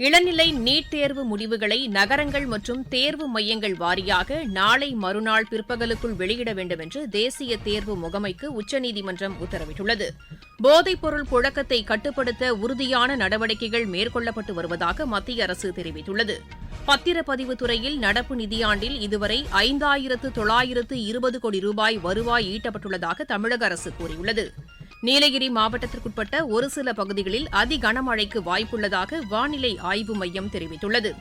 இளநிலை நீட் தேர்வு முடிவுகளை நகரங்கள் மற்றும் தேர்வு மையங்கள் வாரியாக நாளை மறுநாள் பிற்பகலுக்குள் வெளியிட வேண்டும் என்று தேசிய தேர்வு முகமைக்கு உச்சநீதிமன்றம் உத்தரவிட்டுள்ளது. போதைப்பொருள் புழக்கத்தை கட்டுப்படுத்த உறுதியான நடவடிக்கைகள் மேற்கொள்ளப்பட்டு வருவதாக மத்திய அரசு தெரிவித்துள்ளது. பத்திரப்பதிவு துறையில் நடப்பு நிதியாண்டில் இதுவரை ஐந்தாயிரத்து தொள்ளாயிரத்து இருபது கோடி ரூபாய் வருவாய் ஈட்டப்பட்டுள்ளதாக தமிழக அரசு கூறியுள்ளது. நீலகிரி மாவட்டத்திற்குட்பட்ட ஒரு சில பகுதிகளில் அதி கனமழைக்கு வாய்ப்புள்ளதாக வானிலை ஆய்வு மையம் தெரிவித்துள்ளது.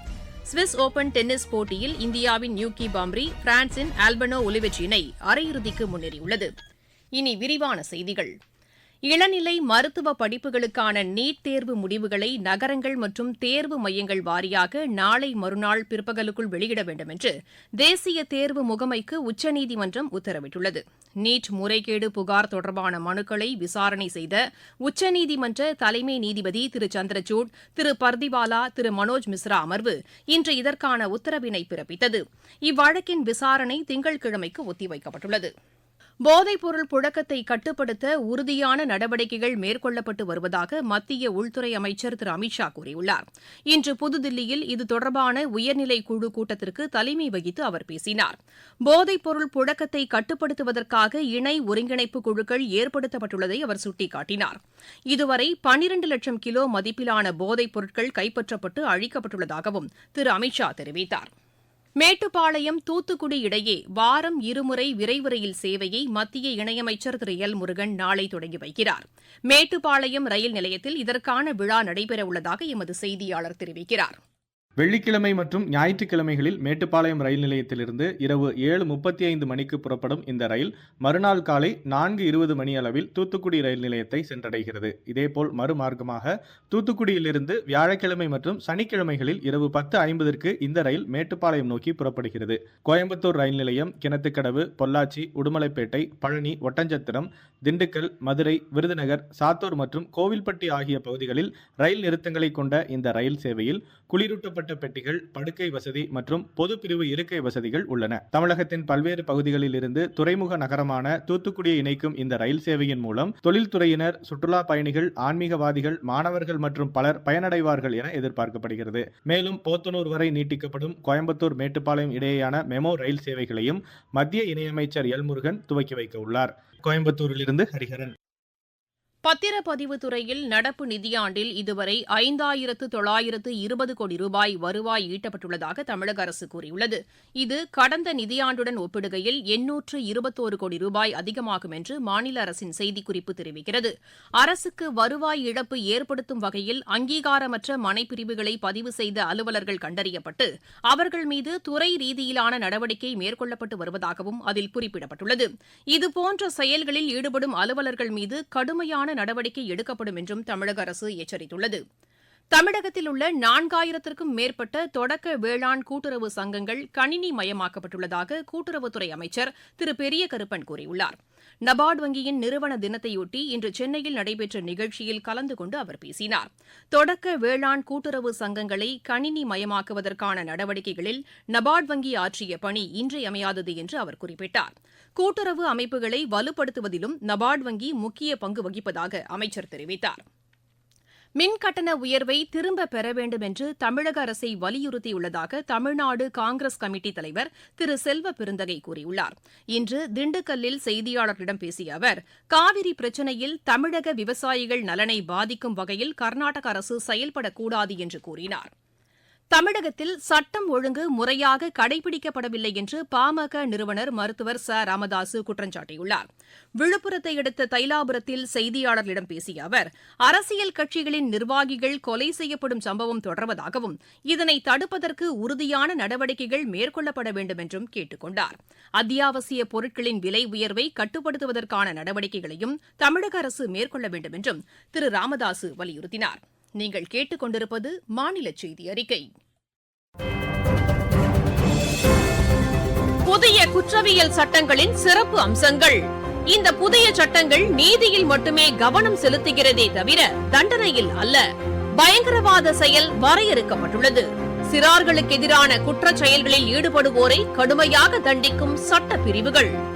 சுவிஸ் ஓபன் டென்னிஸ் போட்டியில் இந்தியாவின் நியூகி பாம்ரி பிரான்சின் ஆல்பனோ ஒலிவெச் இணை அரையிறுதிக்கு முன்னேறியுள்ளது. இனி விரிவான செய்திகள். இளநிலை மருத்துவ படிப்புகளுக்கான நீட் தேர்வு முடிவுகளை நகரங்கள் மற்றும் தேர்வு மையங்கள் வாரியாக நாளை மறுநாள் பிற்பகலுக்குள் வெளியிட வேண்டும் என்று தேசிய தேர்வு முகமைக்கு உச்சநீதிமன்றம் உத்தரவிட்டுள்ளது. நீட் முறைகேடு புகார் தொடர்பான மனுக்களை விசாரணை செய்த உச்சநீதிமன்ற தலைமை நீதிபதி திரு சந்திரசூட் திரு பர்திவாலா திரு மனோஜ் மிஸ்ரா அமர்வு இன்று இதற்கான உத்தரவினை பிறப்பித்தது. இவ்வழக்கின் விசாரணை திங்கட்கிழமைக்கு ஒத்திவைக்கப்பட்டுள்ளது. போதைப்பொருள் புழக்கத்தை கட்டுப்படுத்த உறுதியான நடவடிக்கைகள் மேற்கொள்ளப்பட்டு வருவதாக மத்திய உள்துறை அமைச்சர் திரு. அமித் ஷா கூறியுள்ளார். இன்று புதுதில்லியில் இது தொடர்பான உயர்நிலை குழு கூட்டத்திற்கு தலைமை வகித்து அவர் பேசினார். போதைப்பொருள் புழக்கத்தை கட்டுப்படுத்துவதற்காக இணை ஒருங்கிணைப்பு குழுக்கள் ஏற்படுத்தப்பட்டுள்ளதை அவர் சுட்டிக்காட்டினார். இதுவரை பனிரண்டு லட்சம் கிலோ மதிப்பிலான போதைப் பொருட்கள் கைப்பற்றப்பட்டு அழிக்கப்பட்டுள்ளதாகவும் திரு. அமித் ஷா தெரிவித்தாா் மேட்டுப்பாளையம் தூத்துக்குடி இடையே வாரம் இருமுறை விரைவு ரயில் சேவையை மத்திய இணையமைச்சர் திரு. எல். முருகன் நாளை தொடங்கி வைக்கிறார். மேட்டுப்பாளையம் ரயில் நிலையத்தில் இதற்கான விழா நடைபெறவுள்ளதாக எமது செய்தியாளர் தெரிவிக்கிறார். வெள்ளிக்கிழமை மற்றும் ஞாயிற்றுக்கிழமைகளில் மேட்டுப்பாளையம் ரயில் நிலையத்திலிருந்து இரவு ஏழு முப்பத்தி ஐந்து மணிக்கு புறப்படும் இந்த ரயில் மறுநாள் காலை நான்கு இருபது மணி அளவில் தூத்துக்குடி ரயில் நிலையத்தை சென்றடைகிறது. இதேபோல் மறுமார்க்கமாக தூத்துக்குடியிலிருந்து வியாழக்கிழமை மற்றும் சனிக்கிழமைகளில் இரவு பத்து ஐம்பதற்கு இந்த ரயில் மேட்டுப்பாளையம் நோக்கி புறப்படுகிறது. கோயம்புத்தூர் ரயில் நிலையம் கிணத்துக்கடவு பொள்ளாச்சி உடுமலைப்பேட்டை பழனி ஒட்டஞ்சத்திரம் திண்டுக்கல் மதுரை விருதுநகர் சாத்தூர் மற்றும் கோவில்பட்டி ஆகிய பகுதிகளில் ரயில் நிறுத்தங்களை கொண்ட இந்த ரயில் சேவையில் குளிரூட்டப்பட்ட பெட்டிகள் படுக்கை வசதி மற்றும் பொது பிரிவு இருக்கை வசதிகள் உள்ளன. தமிழகத்தின் பல்வேறு பகுதிகளில் இருந்து துறைமுக நகரமான தூத்துக்குடியை இணைக்கும் இந்த ரயில் சேவையின் மூலம் தொழில்துறையினர் சுற்றுலா பயணிகள் ஆன்மீகவாதிகள் மாணவர்கள் மற்றும் பலர் பயனடைவார்கள் என எதிர்பார்க்கப்படுகிறது. மேலும் போத்தனூர் வரை நீட்டிக்கப்படும் கோயம்புத்தூர் மேட்டுப்பாளையம் இடையேயான மெமோ ரயில் சேவைகளையும் மத்திய இணையமைச்சர் எல் முருகன் துவக்கி வைக்க உள்ளார். கோயம்புத்தூரில் இருந்து ஹரிஹரன். பத்திரப்பதிவு துறையில் நடப்பு நிதியாண்டில் இதுவரை ஐந்தாயிரத்து தொள்ளாயிரத்து இருபது கோடி ரூபாய் வருவாய் ஈட்டப்பட்டுள்ளதாக தமிழக அரசு கூறியுள்ளது. இது கடந்த நிதியாண்டுடன் ஒப்பிடுகையில் எண்ணூற்று இருபத்தோரு கோடி ரூபாய் அதிகமாகும் என்று மாநில அரசின் செய்திக்குறிப்பு தெரிவிக்கிறது. அரசுக்கு வருவாய் இழப்பு ஏற்படுத்தும் வகையில் அங்கீகாரமற்ற மனைப்பிரிவுகளை பதிவு செய்த அலுவலர்கள் கண்டறியப்பட்டு அவர்கள் மீது துறை ரீதியிலான நடவடிக்கை மேற்கொள்ளப்பட்டு வருவதாகவும் அதில் குறிப்பிடப்பட்டுள்ளது. இதுபோன்ற செயல்களில் ஈடுபடும் அலுவலர்கள் மீது கடுமையான நடவடிக்கை எடுக்கப்படும் என்றும் தமிழக அரசு எச்சரித்துள்ளது. தமிழகத்தில் உள்ள நான்காயிரத்திற்கும் மேற்பட்ட தொடக்க வேளாண் கூட்டுறவு சங்கங்கள் கணினி மயமாக்கப்பட்டுள்ளதாக கூட்டுறவுத்துறை அமைச்சர் திரு பெரிய கருப்பன் கூறியுள்ளார். நபார்டு வங்கியின் நிறுவன தினத்தையொட்டி இன்று சென்னையில் நடைபெற்ற நிகழ்ச்சியில் கலந்து கொண்டு அவர் பேசினார். தொடக்க வேளாண் கூட்டுறவு சங்கங்களை கணினி மயமாக்குவதற்கான நடவடிக்கைகளில் நபார்டு வங்கி ஆற்றிய பணி இன்றியமையாதது என்று அவர் குறிப்பிட்டார். கூட்டுறவு அமைப்புகளை வலுப்படுத்துவதிலும் நபார்டு வங்கி முக்கிய பங்கு வகிப்பதாக அமைச்சர் தெரிவித்தார். மின் கட்டண உயர்வை திரும்ப பெற வேண்டும் என்று தமிழக அரசை வலியுறுத்தியுள்ளதாக தமிழ்நாடு காங்கிரஸ் கமிட்டி தலைவர் திரு. செல்வ பெருந்தகை கூறியுள்ளார். இன்று திண்டுக்கல்லில் செய்தியாளர்களிடம் பேசிய அவர் காவிரி பிரச்சினையில் தமிழக விவசாயிகள் நலனை பாதிக்கும் வகையில் கர்நாடக அரசு செயல்படக்கூடாது என்று கூறினார். தமிழகத்தில் சட்டம் ஒழுங்கு முறையாக கடைபிடிக்கப்படவில்லை என்று பாமக நிறுவனர் மருத்துவர் ச. ராமதாசு குற்றம் சாட்டியுள்ளார். விழுப்புரத்தை அடுத்த தைலாபுரத்தில் செய்தியாளர்களிடம் பேசிய அவர் அரசியல் கட்சிகளின் நிர்வாகிகள் கொலை செய்யப்படும் சம்பவம் தொடர்வதாகவும் இதனை தடுப்பதற்கு உறுதியான நடவடிக்கைகள் மேற்கொள்ளப்பட வேண்டும் என்றும் கேட்டுக் கொண்டார். அத்தியாவசிய பொருட்களின் விலை உயர்வை கட்டுப்படுத்துவதற்கான நடவடிக்கைகளையும் தமிழக அரசு மேற்கொள்ள வேண்டும் என்றும் திரு. ராமதாசு வலியுறுத்தினார். நீங்கள் கேட்டுக்கொண்டிருப்பது மாநில செய்தி அறிக்கை. புதிய குற்றவியல் சட்டங்களின் சிறப்பு அம்சங்கள். இந்த புதிய சட்டங்கள் நீதியில் மட்டுமே கவனம் செலுத்துகிறதே தவிர தண்டனையில் அல்ல. பயங்கரவாத செயல் வரையறுக்கப்பட்டுள்ளது. சிறார்களுக்கு எதிரான குற்ற செயல்களில் ஈடுபடுவோரை கடுமையாக தண்டிக்கும் சட்ட பிரிவுகள்.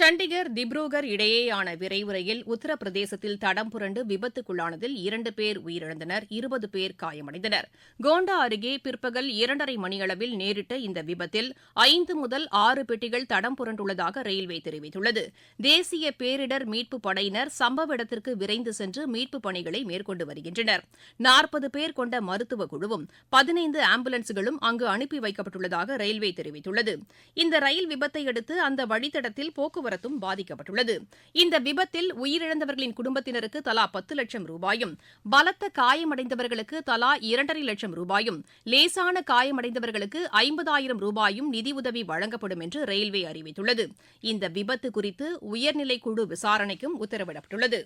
சண்டிகர் திப்ருகர் இடையேயான விரைவு ரயில் உத்தரப்பிரதேசத்தில் தடம் புரண்டு விபத்துக்குள்ளானதில் இரண்டு பேர் உயிரிழந்தனர் இருபது பேர் காயமடைந்தனர். கோண்டா அருகே பிற்பகல் இரண்டரை மணியளவில் நேரிட்ட இந்த விபத்தில் ஐந்து முதல் ஆறு பெட்டிகள் தடம் புரண்டுள்ளதாக ரயில்வே தெரிவித்துள்ளது. தேசிய பேரிடர் மீட்புப் படையினர் சம்பவ இடத்திற்கு விரைந்து சென்று மீட்புப் பணிகளை மேற்கொண்டு வருகின்றனர். நாற்பது பேர் கொண்ட மருத்துவ குழுவும் பதினைந்து ஆம்புலன்ஸ்களும் அங்கு அனுப்பி வைக்கப்பட்டுள்ளதாக ரயில்வே தெரிவித்துள்ளது. இந்த ரயில் விபத்தை அடுத்து அந்த வழித்தடத்தில் போக்குவரத்து போக்குவரத்தும் பாதிக்கப்பட்டுள்ளது. இந்த விபத்தில் உயிரிழந்தவர்களின் குடும்பத்தினருக்கு தலா பத்து லட்சம் ரூபாயும் பலத்த காயமடைந்தவர்களுக்கு தலா இரண்டரை லட்சம் ரூபாயும் லேசான காயமடைந்தவர்களுக்கு ஐம்பதாயிரம் ரூபாயும் நிதியுதவி வழங்கப்படும் என்று ரயில்வே அறிவித்துள்ளது. இந்த விபத்து குறித்து உயர்நிலைக்குழு விசாரணைக்கும் உத்தரவிடப்பட்டுள்ளது.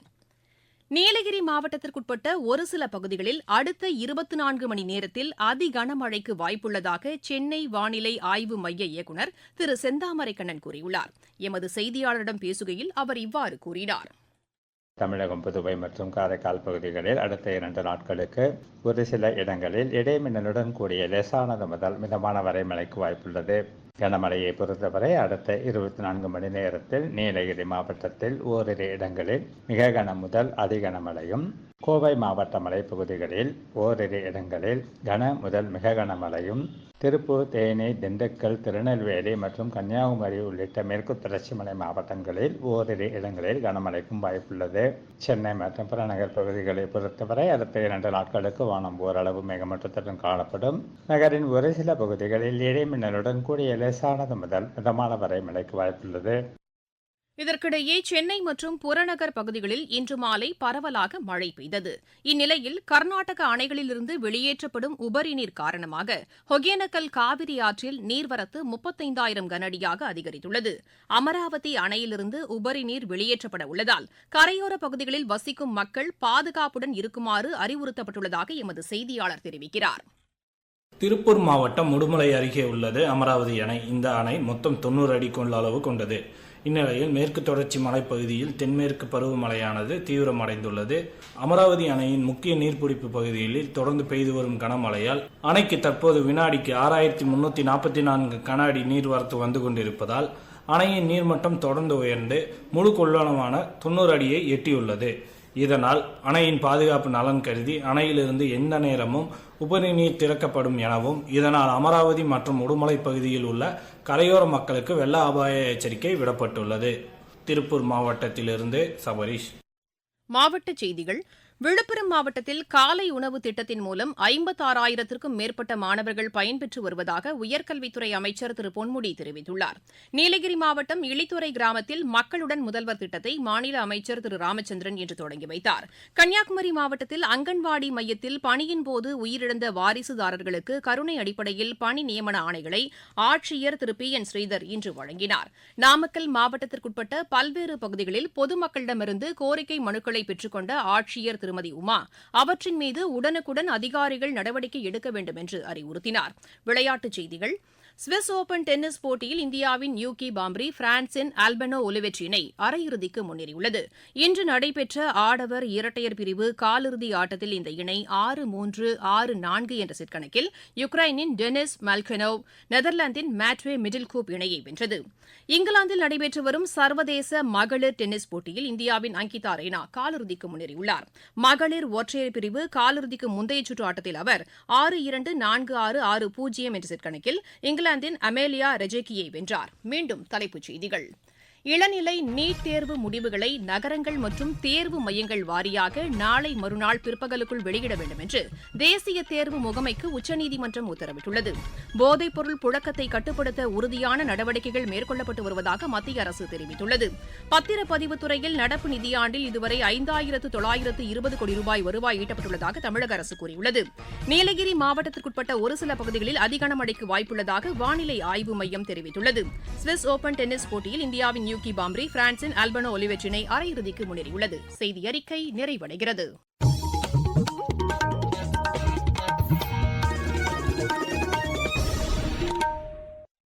நீலகிரி மாவட்டத்திற்குட்பட்ட ஒரு சில பகுதிகளில் அடுத்த இருபத்தி நான்கு மணி நேரத்தில் அதி கனமழைக்கு வாய்ப்புள்ளதாக சென்னை வானிலை ஆய்வு மைய இயக்குநர் திரு செந்தாமரைக்கண்ணன் கூறியுள்ளார். எமது செய்தியாளரிடம் பேசுகையில் அவர் இவ்வாறு கூறினார். தமிழகம் புதுவை மற்றும் காரைக்கால் பகுதிகளில் அடுத்த இரண்டு நாட்களுக்கு ஒரு சில இடங்களில் இடைமின்னலுடன் கூடிய லேசானது முதல் மிதமான வரை மழைக்கு வாய்ப்புள்ளது. கனமழையை பொறுத்தவரை அடுத்த இருபத்தி நான்கு மணி நேரத்தில் நீலகிரி மாவட்டத்தில் ஓரிரு இடங்களில் மிக கன முதல் அதிகன மழையும் கோவை மாவட்ட மலைப்பகுதிகளில் ஓரிரு இடங்களில் கன முதல் மிக கனமழையும் திருப்பூர் தேனி திண்டுக்கல் திருநெல்வேலி மற்றும் கன்னியாகுமரி உள்ளிட்ட மேற்கு தொடர்ச்சி மலை மாவட்டங்களில் ஓரிரு இடங்களில் கனமழைக்கும் வாய்ப்புள்ளது. சென்னை மற்றும் புறநகர் பகுதிகளை பொறுத்தவரை அடுத்த இரண்டு நாட்களுக்கு வானம் ஓரளவு மேகமூட்டத்துடன் காணப்படும். நகரின் ஒரு சில பகுதிகளில் இடைமின்னலுடன் கூடிய லேசானது முதல் மிதமான வரை மழைக்கு வாய்ப்புள்ளது. இதற்கிடையே சென்னை மற்றும் புறநகர் பகுதிகளில் இன்று மாலை பரவலாக மழை பெய்தது. இந்நிலையில் கர்நாடக அணைகளிலிருந்து வெளியேற்றப்படும் உபரி நீர் காரணமாக ஒகேனக்கல் காவிரி ஆற்றில் நீர்வரத்து முப்பத்தைந்தாயிரம் கனஅடியாக அதிகரித்துள்ளது. அமராவதி அணையிலிருந்து உபரி நீர் வெளியேற்றப்பட உள்ளதால் கரையோர பகுதிகளில் வசிக்கும் மக்கள் பாதுகாப்புடன் இருக்குமாறு அறிவுறுத்தப்பட்டுள்ளதாக எமது செய்தியாளர் தெரிவிக்கிறார். திருப்பூர் மாவட்டம் முடுமலை அருகே உள்ளது அமராவதி அணை. இந்த அணை மொத்தம் தொண்ணூறு அடி கொண்ட அளவு கொண்டது. இந்நிலையில் மேற்கு தொடர்ச்சி மலைப்பகுதியில் தென்மேற்கு பருவமழையானது தீவிரமடைந்துள்ளது. அமராவதி அணையின் முக்கிய நீர்பிடிப்பு பகுதிகளில் தொடர்ந்து பெய்து வரும் கனமழையால் அணைக்கு தற்போது வினாடிக்கு ஆறாயிரத்தி முன்னூத்தி நாற்பத்தி நான்கு கன அடி நீர்வரத்து வந்து கொண்டிருப்பதால் அணையின் நீர்மட்டம் தொடர்ந்து உயர்ந்து முழு கொள்ளளவான தொண்ணூறு அடியை எட்டியுள்ளது. இதனால் அணையின் பாதுகாப்பு நலன் கருதி அணையிலிருந்து எந்த நேரமும் உபரி நீர் திறக்கப்படும் எனவும் இதனால் அமராவதி மற்றும் உடுமலை பகுதியில் உள்ள கரையோர மக்களுக்கு வெள்ள அபாய எச்சரிக்கை விடப்பட்டுள்ளது. திருப்பூர் மாவட்டத்திலிருந்து சபரீஷ். மாவட்ட செய்திகள் விழுப்புரம் மாவட்டத்தில் காலை உணவு திட்டத்தின் மூலம் ஐம்பத்தாறாயிரத்திற்கும் மேற்பட்ட மாணவர்கள் பயன்பெற்று வருவதாக உயர்கல்வித்துறை அமைச்சர் திரு பொன்முடி தெரிவித்துள்ளார். நீலகிரி மாவட்டம் இளித்துறை கிராமத்தில் மக்களுடன் முதல்வர் திட்டத்தை மாநில அமைச்சர் திரு ராமச்சந்திரன் இன்று தொடங்கி வைத்தார். கன்னியாகுமரி மாவட்டத்தில் அங்கன்வாடி மையத்தில் பணியின் போது உயிரிழந்த வாரிசுதாரர்களுக்கு கருணை அடிப்படையில் பணி நியமன ஆணைகளை ஆட்சியர் திரு பி என் ஸ்ரீதர் இன்று வழங்கினார். நாமக்கல் மாவட்டத்திற்குட்பட்ட பல்வேறு பகுதிகளில் பொதுமக்களிடமிருந்து கோரிக்கை மனுக்களை பெற்றுக்கொண்ட ஆட்சியர் திருமதி உமா. அவற்றின் மீது உடனுக்குடன் அதிகாரிகள் நடவடிக்கை எடுக்க வேண்டும் என்று அறிவுறுத்தினார். விளையாட்டுச் செய்திகள் சுவிஸ் ஓபன் டென்னிஸ் போட்டியில் இந்தியாவின் யூகி பாம்ப்ரி பிரான்சின் ஆல்பனோ ஒலிவெட் இணை அரையிறுதிக்கு முன்னேறியுள்ளது. இன்று நடைபெற்ற ஆடவர் இரட்டையர் பிரிவு காலிறுதி ஆட்டத்தில் இந்த இணை ஆறு மூன்று ஆறு நான்கு என்ற செட் கணக்கில் யுக்ரைனின் டெனிஸ் மல்கனோவ் நெதர்லாந்தின் மேட்வே மிடில்கூப் இணையை வென்றது. இங்கிலாந்தில் நடைபெற்று வரும் சர்வதேச மகளிர் டென்னிஸ் போட்டியில் இந்தியாவின் அங்கிதா ரெய்னா காலிறுதிக்கு முன்னேறியுள்ளார். மகளிர் ஒற்றையர் பிரிவு காலிறுதிக்கு முந்தைய சுற்று ஆட்டத்தில் அவர் ஆறு இரண்டு நான்கு ஆறு ஆறு பூஜ்ஜியம் என்ற செட் கணக்கில் இங்கிலாந்தின் அமேலியா ரெஜேக்கியை வென்றார். மீண்டும் தலைப்புச் செய்திகள். இளநிலை நீட் தேர்வு முடிவுகளை நகரங்கள் மற்றும் தேர்வு மையங்கள் வாரியாக நாளை மறுநாள் பிற்பகலுக்குள் வெளியிட வேண்டும் என்று தேசிய தேர்வு முகமைக்கு உச்சநீதிமன்றம் உத்தரவிட்டுள்ளது. போதைப்பொருள் புழக்கத்தை கட்டுப்படுத்த உறுதியான நடவடிக்கைகள் மேற்கொள்ளப்பட்டு வருவதாக மத்திய அரசு தெரிவித்துள்ளது. பத்திரப்பதிவுத் துறையில் நடப்பு நிதியாண்டில் இதுவரை ஐந்தாயிரத்து தொள்ளாயிரத்து இருபது கோடி ரூபாய் வருவாய் ஈட்டப்பட்டுள்ளதாக தமிழக அரசு கூறியுள்ளது. நீலகிரி மாவட்டத்திற்குட்பட்ட ஒரு சில பகுதிகளில் அதிகனமழைக்கு வாய்ப்புள்ளதாக வானிலை ஆய்வு மையம் தெரிவித்துள்ளது. சுவிஸ் ஓபன் டென்னிஸ் போட்டியில் இந்தியாவின் யூகி பாம்ரி பிரான்சின் ஆல்பனோ ஒலிவெட் அரையிறுதிக்கு முன்னேறியுள்ளது. செய்தி அறிக்கை நிறைவடைகிறது.